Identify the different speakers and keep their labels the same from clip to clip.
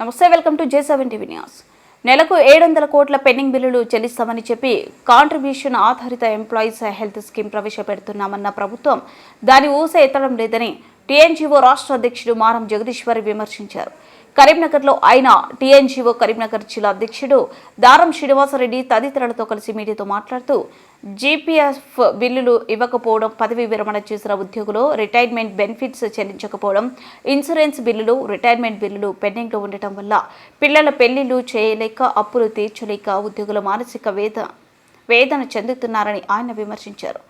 Speaker 1: నమస్తే welcome to J seven TV news. నెలకు ఏడు వందల కోట్ల పెండింగ్ బిల్లులు చెల్లిస్తామని చెప్పి కాంట్రిబ్యూషన్ ఆధారిత ఎంప్లాయీస్ హెల్త్ స్కీమ్ ప్రవేశపెడుతున్నామన్న ప్రభుత్వం దాని ఊస ఎత్తడం లేదని టీఎన్జీఓ రాష్ట్ర అధ్యక్షుడు మారం జగదీశ్వరి విమర్శించారు. కరీంనగర్లో ఆయన టీఎన్జీఓ కరీంనగర్ జిల్లా అధ్యక్షుడు దారం శ్రీనివాసరెడ్డి తదితరులతో కలిసి మీడియాతో మాట్లాడుతూ జీపీఎఫ్ బిల్లులు ఇవ్వకపోవడం పదవి విరమణ చేసిన ఉద్యోగులు రిటైర్మెంట్ బెనిఫిట్స్ చెల్లించకపోవడం ఇన్సూరెన్స్ బిల్లులు రిటైర్మెంట్ బిల్లులు పెండింగ్లో ఉండటం వల్ల పిల్లల పెళ్ళిళ్ళు చేయలేక అప్పులు తీర్చలేక ఉద్యోగుల మానసిక వేద వేదన చెందుతున్నారని ఆయన విమర్శించారు.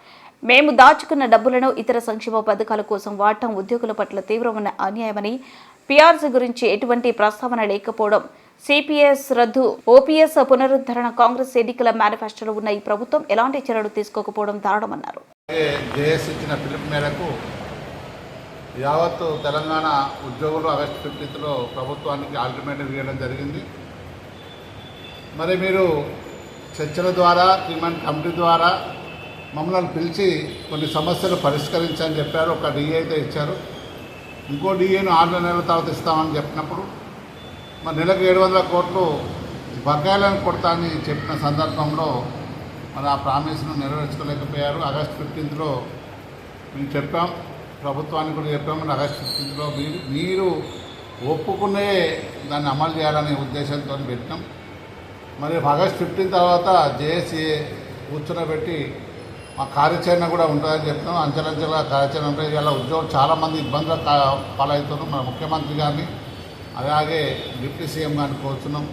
Speaker 1: మేము దాచుకున్న డబ్బులను ఇతర సంక్షేమ పథకాల కోసం వాడటం ఉద్యోగుల పట్ల తీవ్రమైన అన్యాయమని పీఆర్సీ గురించి ఎటువంటి ప్రస్తావన లేకపోవడం సిపిఎస్ రద్దు ఓపీఎస్ పునరుద్ధరణ కాంగ్రెస్ ఎన్నికల మేనిఫెస్టోలో ఉన్న ఈ ప్రభుత్వం ఎలాంటి చర్యలు తీసుకోకపోవడం దారుణమన్నారు.
Speaker 2: అలాగే జేఎస్ ఇచ్చిన పిలుపు మేరకు యావత్తు తెలంగాణ ఉద్యోగులు ఆగస్టు ఫిఫ్టీన్త్లో ప్రభుత్వానికి ఆల్టర్నేటివ్ ఇవ్వడం జరిగింది. మరి మీరు చర్చల ద్వారా త్రిమన్ కమిటీ ద్వారా మమ్మల్ని పిలిచి కొన్ని సమస్యలు పరిష్కరించని చెప్పారు. ఒక డిఏ అయితే ఇచ్చారు. ఇంకో డిఏను ఆరు నెలల తర్వాత ఇస్తామని చెప్పినప్పుడు మరి నెలకు ఏడు వందల కోట్లు బకాయిలను కొడతా అని చెప్పిన సందర్భంలో మరి ఆ ప్రామిస్ను నెరవేర్చుకోలేకపోయారు. ఆగస్ట్ ఫిఫ్టీన్త్లో మేము చెప్పాం ప్రభుత్వానికి కూడా చెప్పాము మరి ఆగస్ట్ ఫిఫ్టీన్త్లో మీరు మీరు ఒప్పుకునే దాన్ని అమలు చేయాలనే ఉద్దేశంతో పెట్టినాం మరి ఆగస్ట్ ఫిఫ్టీన్ తర్వాత జేఏసీ కూర్చునబెట్టి మా కార్యాచరణ కూడా ఉంటుందని చెప్తున్నాం. అంచెలంచెల కార్యాచరణ ఉంటుంది ఇలా ఉద్యోగం చాలామంది ఇబ్బందులు పాలవుతున్నారు. మన ముఖ్యమంత్రి గారిని అలాగే డిప్యూటీ సీఎం గారిని కోరుతున్నాం.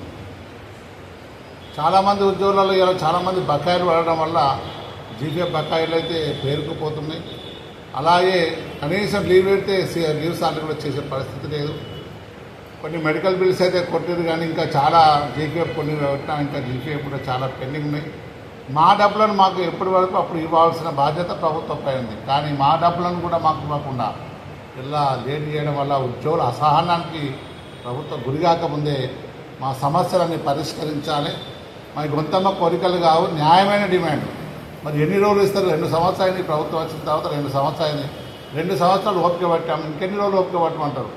Speaker 2: చాలామంది ఉద్యోగులలో ఇలా చాలామంది బకాయిలు పడడం వల్ల జీపీఎఫ్ బకాయిలు అయితే పేరుకుపోతున్నాయి. అలాగే కనీసం లీవ్ పెడితే లీవ్ సార్లు కూడా చేసే పరిస్థితి లేదు. కొన్ని మెడికల్ బిల్స్ అయితే కొట్టారు కానీ ఇంకా చాలా జీపీఎఫ్ కొన్ని పెట్టినా ఇంకా జీపీఎఫ్ కూడా చాలా పెండింగ్ ఉన్నాయి. మా డబ్బులను మాకు ఎప్పటి వరకు అప్పుడు ఇవ్వాల్సిన బాధ్యత ప్రభుత్వంపై ఉంది. కానీ మా డబ్బులను కూడా మాకు ఇవ్వకుండా ఇలా లేట్ చేయడం వల్ల ఉద్యోగుల అసహనానికి ప్రభుత్వం గురిగాకముందే మా సమస్యలన్నీ పరిష్కరించాలి. మా గొంతమ్మ కోరికలు కావు న్యాయమైన డిమాండ్. మరి ఎన్ని రోజులు ఇస్తారు? రెండు సంవత్సరాలు ప్రభుత్వం వచ్చిన తర్వాత రెండు సంవత్సరాలు. రెండు సంవత్సరాలు ఓపిక పట్టాము. ఇంకెన్ని రోజులు ఓపిక పట్టమంటారు?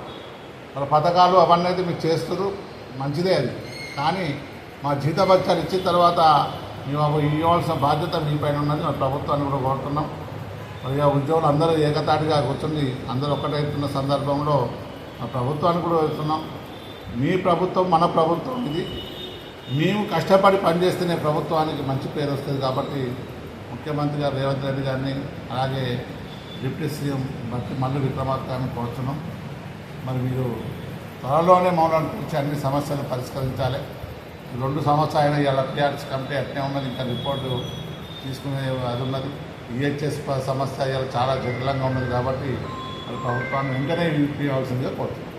Speaker 2: మరి పథకాలు అవన్నీ అయితే మీకు చేస్తారు మంచిదే అది. కానీ మా జీతభత్యాలు ఇచ్చిన తర్వాత మేము ఇవ్వాల్సిన బాధ్యత మీ పైన ఉన్నది. మా ప్రభుత్వాన్ని కూడా కోరుతున్నాం. మరి ఆ ఉద్యోగులు అందరూ ఏకతాటిగా కూర్చుని అందరూ ఒక్కటైతున్న సందర్భంలో మా ప్రభుత్వాన్ని కూడా వెళ్తున్నాం మీ ప్రభుత్వం మన ప్రభుత్వం ఇది. మేము కష్టపడి పనిచేస్తేనే ప్రభుత్వానికి మంచి పేరు వస్తుంది కాబట్టి ముఖ్యమంత్రి గారు రేవంత్ రెడ్డి గారిని అలాగే డిప్యూటీ సీఎం బట్టి మల్లు విక్రమార్క గారిని కోరుతున్నాం మరి మీరు త్వరలోనే మౌనాన్ని పిలిచి అన్ని సమస్యలు పరిష్కరించాలి. రెండు సంవత్సరాలు ఇలా పిఆర్ఎస్ కమిటీ అట్నే ఉన్నది ఇంకా రిపోర్టు తీసుకునే అది ఉన్నది. ఈహెచ్ఎస్ సమస్య ఇలా చాలా జటిలంగా ఉన్నది కాబట్టి వాళ్ళ ప్రభుత్వాన్ని వెంటనే ఇవ్వాల్సిందిగా కోరుతున్నాం